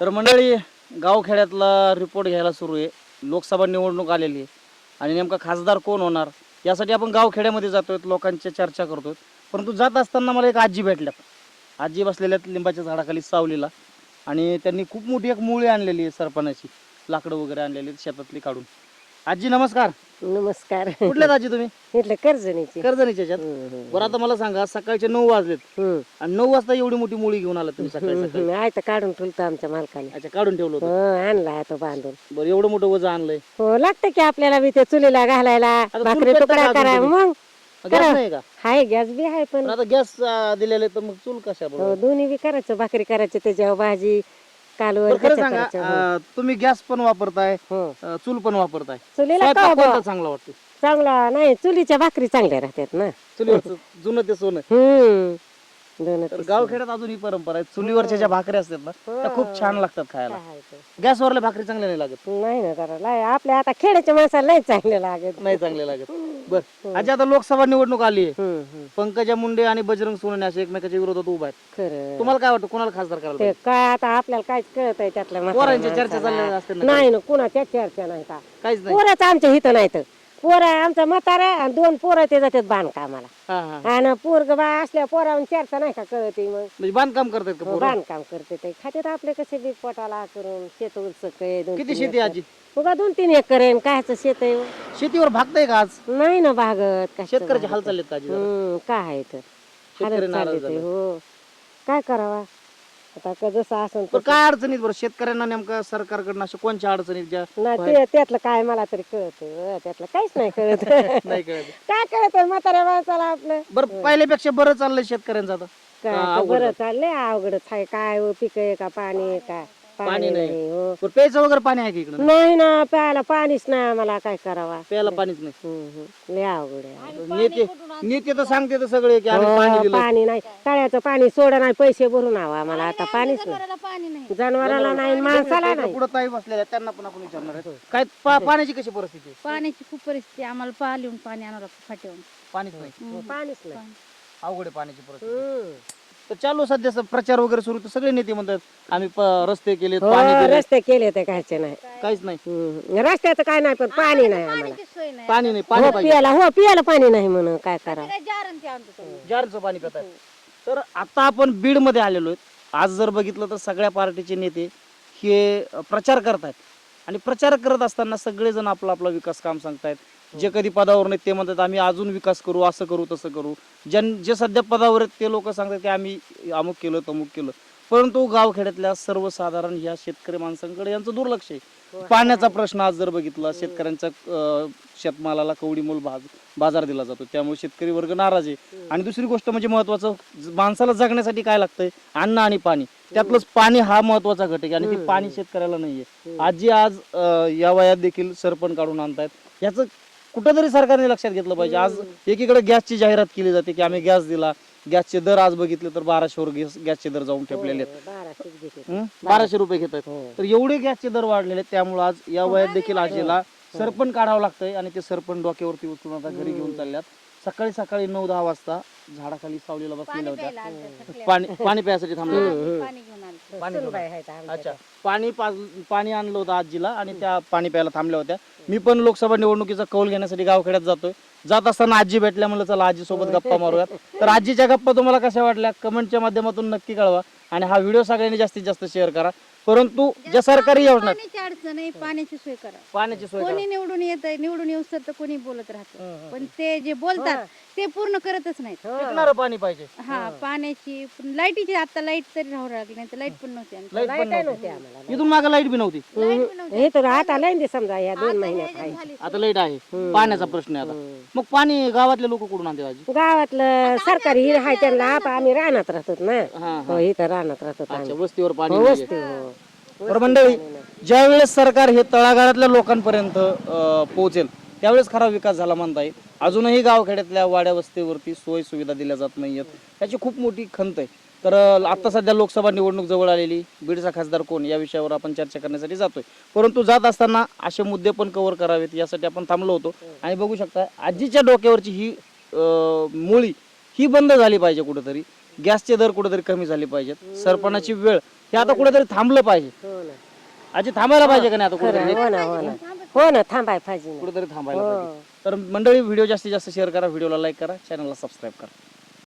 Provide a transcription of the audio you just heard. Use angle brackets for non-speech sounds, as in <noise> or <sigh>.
तर मंडळी गावखेड्यातला रिपोर्ट घ्यायला सुरू आहे. लोकसभा निवडणूक आलेली आहे. आणि नेमका खासदार कोण होणार? यासाठी आपण गावखेड्यामध्ये जातोय लोकांच्या चर्चा करतोय. परंतु जात असताना मला एक आजी भेटल्यात. आजी बसलेल्या आहेत लिंबाच्या झाडाखाली सावलीला. आणि त्यांनी खूप मोठी एक मुळी आणलेली आहे सरपणाची. लाकडं वगैरे आणलेली आहेत शेतातली काढून. आजी नमस्कार. नमस्कार. कुठल्यात आजी तुम्ही? कर्जनीची कर्जनीच्या ह्याच्यात बरं आता मला सांगा सकाळचे नऊ वाजलेत. आणि नऊ वाजता एवढी मोठी मुळी घेऊन आला तुम्ही सकाळी काढून ठेवलं आमच्या मालकाने. अच्छा काढून ठेवलं होतं. हो आणला आहे तो बांधून. बरं एवढं मोठं वजन आणलंय. हो लागतं की आपल्याला बी ते चुलीला घालायला चूल भाकरी पेटतं तुकडा अजून करा तुम्ही? मग? गॅस करा. नाही का? हाय गॅस बी आहे पण. पण आता गॅस दिलेले तर मग चूल कशा हो, दोन्ही बी करायचं भाकरी करायची त्याच्यावर भाजी कालवण बरं खरं ह्याच्या सांगा करायचं, हो. अं, तुम्ही गॅस पण वापरताय हो. अं, चूल पण वापरताय. चुलीला स्वयंपाक का कोणता बा? चांगला वाटतो? चांगला नाही चुलीच्या भाकरी चांगल्या राहतात ना. चुलीवरचं जुनं ते सोनं. हम्म. दोन तर गावखेड्यात अजून ही परंपरा आहे. चुलीवरच्या ज्या भाकरी असतात ना त्या खूप छान लागतात खायला. गॅसवरल्या भाकरी चांगल्या नाही लागत. नाही ना जरा लय आपल्या आता खेड्याच्या माणसाला नाही चांगले लागत. नाही चांगले लागत. बर. आजी आता लोकसभा निवडणूक आली आहे. पंकजा मुंडे आणि बजरंग सोनवणे असे एकमेकाच्या विरोधात उभा आहेत. खरं. तुम्हाला काय वाटतं कोणाला खासदार करायला ते काय आता आपल्याला काहीच कळत आहे त्यातल्या पोरांची म्हाताऱ्या चर्चा चाललेली माणसाला. असते ना नाही ना कुणाच्या चर्चा नाही का? काहीच नाही. पोरच आमच्या हिथं नाही तर पोर आमचा म्हातारा आणि दोन पोरं ते जातात बांधकामाला. हा हा. आणि पोरग बा असल्या पोरावर चर्चा नाही का कळते मग? म्हणजे बांधकाम करतात का पोरं? बांधकाम करते ते. खात्यात आपले कसे बी पोटाला करून शेत दोन किती शेती. आजी? उगा दोन तीन एकर आहे कायच शेत आहे हो? शेतीवर भागताय का आज? नाही ना भागत कशाचं शेतकऱ्याचे हाल? चाललेत का आजी जरा? हम्म, काय आहे तर. शेतकरी हालत नाराज चालली ते, झाले. हो. काय करावा? आता क- जसं असं पण काय अडचणीत बरं? शेतकऱ्यांना नेमकं सरकारकडनं अशा कोणत्या अडचणीत ज्या नाही ते त्यातलं काय मला तरी कळत त्यातलं काहीच नाही कळत. <laughs> नाही कळत. काय कळत म्हाताऱ्या माणसाला आपलं? बरं पहिल्यापेक्षा बरं चाललंय शेतकऱ्यांचं आता. काय हा, बरं चाललंय अवघडच आहे. काय हो, पिक आहे का पाणी आहे का? पाणी नाही. हो. बरं प्यायचं वगैरे पाणी आहे का इकडं? नाही ना प्यायला पाणीच नाही आम्हाला काय करावा? प्यायला पाणीच नाही. हम्म, हम्म. लय अवघड आहे. नेते नेते तर सांगते तर सगळे की आम्ही पाणी हो, दिलं. पाणी नाही. तळ्याचं पाणी सोडा नाही पैसे भरून हवा आम्हाला. आता पाणीच नाही. जनावराला पाणी नाही. जनावराला नाही माणसाला नाही. पुढे ताई बसलेल्या आहेत, त्यांना पण आपण विचारणार आहे. काय पा- पाण्याची कशी परिस्थिती आहे? पाण्याची खूप परिस्थिती आहे. आम्हाला पा लिहून पाणी आणावं लागतं फाट्यावरून. पाणीच नाही. पाणीच नाही. अवघड आहे पाण्याची परिस्थिती. हम्म. तर चालू सध्या स- प्रचार वगैरे सुरू तर सगळे नेते म्हणतात आम्ही प- रस्ते केले हो पाणी दिले रस्ते केले ते कायचे नाही. काहीच नाही. हम्म. रस्त्याचं काय नाही पण पाणी नाही आम्हाला. पाण्याची सोय नाही. पाणी नाही पाणी हो पाहिजे. पियाला हो पियाला पाणी नाही म्हणून काय करा काय जारण ते आणतो तुम्ही. जारचं पाणी पितात. तर आता आपण बीडमध्ये आलेलो आहेत. आज जर बघितलं तर सगळ्या पार्टीचे नेते हे प्रचार करतायत. आणि प्रचार करत असताना सगळेजण आपला आपला विकास काम सांगतायत. जे कधी पदावर नाहीत ते म्हणतात आम्ही अजून विकास करू असं करू तसं करू. ज्यां जे सध्या पदावर आहेत ते लोक सांगतात की आम्ही अमुक केलं तमुक केलं. परंतु गावखेड्यातल्या सर्वसाधारण ह्या शेतकरी माणसांकडे यांचं दुर्लक्ष आहे. पाण्याचा प्रश्न आज जर बघितला शेतकऱ्यांच्या अ, शेतमालाला कवडी मोल बाज बाजार दिला जातो. त्यामुळे शेतकरी वर्ग नाराज आहे. आणि दुसरी गोष्ट म्हणजे महत्वाचं माणसाला जगण्यासाठी काय लागतंय? अन्न आणि पाणी. त्यातलंच पाणी हा महत्त्वाचा घटक आहे आणि ते पाणी शेतकऱ्याला नाहीये. आजी आज या वयात देखील सरपण काढून आणतायत. याचं कुठंतरी सरकारने लक्षात घेतलं पाहिजे. आज एकीकडे गॅसची जाहिरात केली जाते की आम्ही गॅस दिला. गॅसचे दर आज बघितले तर बाराशेवर गॅस गॅसचे दर जाऊन ठेपलेले आहेत. हं? बाराशे रुपये घेत आहेत. तर एवढे गॅसचे दर वाढलेले आहेत त्यामुळे आज या वयात देखील आजीला सरपण काढावं लागतंय आणि ते सरपण डोक्यावरती उचलून आता घरी घेऊन चालल्यात. सकाळी सकाळी नऊ दहा वाजता झाडाखाली सावलीला बसलेल्या प्यायला होत्या. थकल्या. पाणी पाणी प्यायसाठी थांबले. पाणी घेऊन पाणी घेऊन सुनबाई आहेत आमच्या. अच्छा पाणी पाज- पाणी आणलं होतं आजीला आणि त्या पाणी प्यायला थांबल्या होत्या. मी पण लोकसभा निवडणुकीचा कौल घेण्यासाठी गावखेड्यात जातोय. जात असताना आजी भेटल्या म्हणलं चला आजी सोबत गप्पा मारूयात. तर आजीच्या गप्पा तुम्हाला कशा वाटल्या? कमेंटच्या माध्यमातून नक्की कळवा. आणि हा व्हिडिओ सगळ्यांनी जास्तीत जास्त शेअर करा. परंतु ज्या सरकारी योजना पाण्याची अडचण आहे पाण्याची सोय करा. पाण्याची सोय करा. कोणी निवडून येत निवडून येऊ तर कोणी बोलत राहत. पण ते जे बोलतात ते पूर्ण करतच नाहीत. टिकणारं पाणी पाहिजे. हा पाण्याची लाईटीची आता लाइट तरी राहू लागली नाही तर लाइट पण नव्हती आमची. लाइट पण नव्हती. इथून मागे लाइट बी नव्हती. लाइट पण नव्हती. हे तर आता लाईन दे समजा या दोन महिन्यात झाली आता लाइट आहे. पाण्याचा प्रश्न आहे आता. मग पाणी गावातले लोक कुठून आणते आजी? गावातलं सरकारी हिर हाय त्यांना आप आम्ही रानात राहतो ना. हा हो. इथं रानात राहतो अच्छा वस्तीवर पाणी हो, नाहीये. वस्ती हो. बरं मंडळी ज्यावेळेस सरकार हे तळागाळातल्या लोकांपर्यंत अं, पोहोचेल त्यावेळेस खरा विकास झाला म्हणता येईल. अजूनही गावखेड्यातल्या वाड्या वस्तीवरती सोय सुविधा दिल्या जात नाहीयेत. त्याची खूप मोठी खंत आहे. तर अं, आता सध्या लोकसभा निवडणूक जवळ आलेली बीडचा खासदार कोण या विषयावर आपण चर्चा करण्यासाठी जातोय. परंतु जात असताना असे मुद्दे पण कव्हर करावेत यासाठी आपण थांबलो होतो. आणि बघू शकता आजीच्या डोक्यावरची ही अं, मुळी ही बंद झाली पाहिजे कुठेतरी. गॅसचे दर कुठेतरी कमी झाले पाहिजेत. सरपणाची वेळ हे आता कुठेतरी थांबलं पाहिजे. हो ना. आजी थांबायला पाहिजे का नाही आता खरं कुठेतरी? हो ना हो ना. हो ना थांबाय पाहिजे ना. कुठेतरी थांबायला हो. पाहिजे. तर मंडळी व्हिडिओ जास्तीत जास्त शेअर करा व्हिडिओला लाईक करा चॅनलला सबस्क्राईब करा.